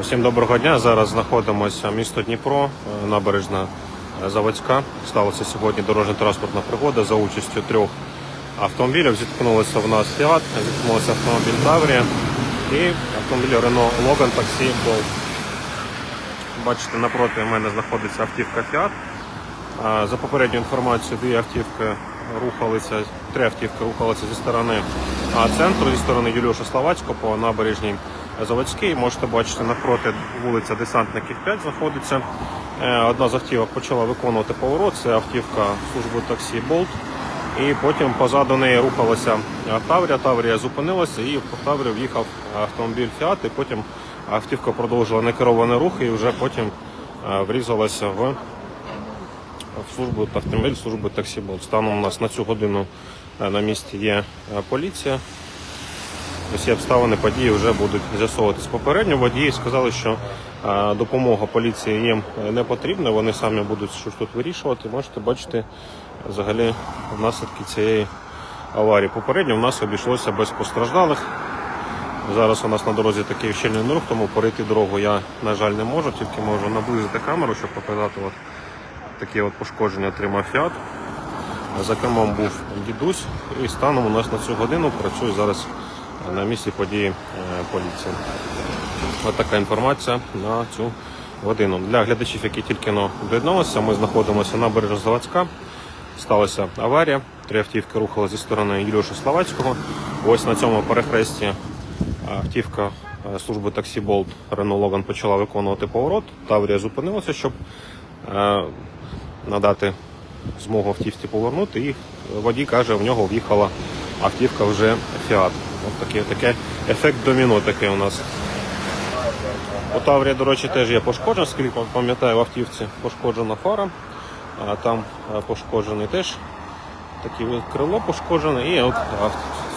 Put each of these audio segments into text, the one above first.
Усім доброго дня. Зараз знаходимося місто Дніпро, е, набережна е, Заводська. Сталася сьогодні дорожньо-транспортна пригода за участю трьох автомобілів. Зіткнулися в нас Fiat, зіткнулися автомобіль Таврія і автомобіль Renault Logan таксі Bolt. Бачите, напроти мене знаходиться автівка Fiat. А, За попередньою інформацією, дві автівки рухалися, три автівки рухалися зі сторони центру, зі сторони Юліуша Словацького по набережній Заводській. Можете бачити, напроти вулиця Десантників 5 знаходиться. Е, Одна з автівок почала виконувати поворот, це автівка служби таксі Болт. І потім позаду неї рухалася Таврія. Таврія зупинилася і в Таврію в'їхав автомобіль Фіат, і потім автівка продовжила некерований рух і вже потім врізалася в в службу автомобіль служби таксі Болт. Станом у нас на цю годину е, на місці є е, поліція. Усі обставини події вже будуть з'ясовуватись попередньо. Водії сказали, що е, допомога поліції їм не потрібна, вони самі будуть щось тут вирішувати. Можете бачити взагалі наслідки цієї аварії. Попередньо в нас обійшлося без постраждалих. Зараз у нас на дорозі такий щільний рух, тому перейти дорогу я, на жаль, не можу, тільки можу наблизити камеру, щоб показати от такі от пошкодження отримав Фіат. За кермом був дідусь, і станом у нас на цю годину працює зараз на місці події е, поліція. Ось така інформація на цю годину. Для глядачів, які тільки доєдналися, ми знаходимося на бережі Заводська. Сталася аварія. Три автівки рухали зі сторони Юліуша Словацького. Ось на цьому перехресті автівка е, служби таксі Болт Renault Logan почала виконувати поворот. Таврія зупинилася, щоб е, надати змогу автівці повернути. І водій каже, в нього в'їхала автівка вже Фіат. Ось такий, таке ефект доміно такий у нас. У Таврії, до речі, теж є пошкоджена, скільки пам'ятаю, в автівці пошкоджена фара, а там е, пошкоджений теж таке крило пошкоджене, і от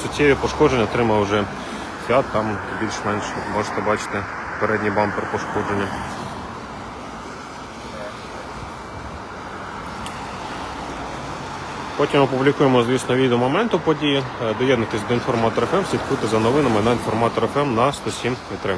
суттєві пошкодження отримав вже Фіат, там більш-менш можете бачити передній бампер пошкодження. Потім опублікуємо, звісно, відео моменту події. Е, Доєднуйтесь до інформатор ФМ, слідкуйте за новинами на інформатор ФМ на 107,3.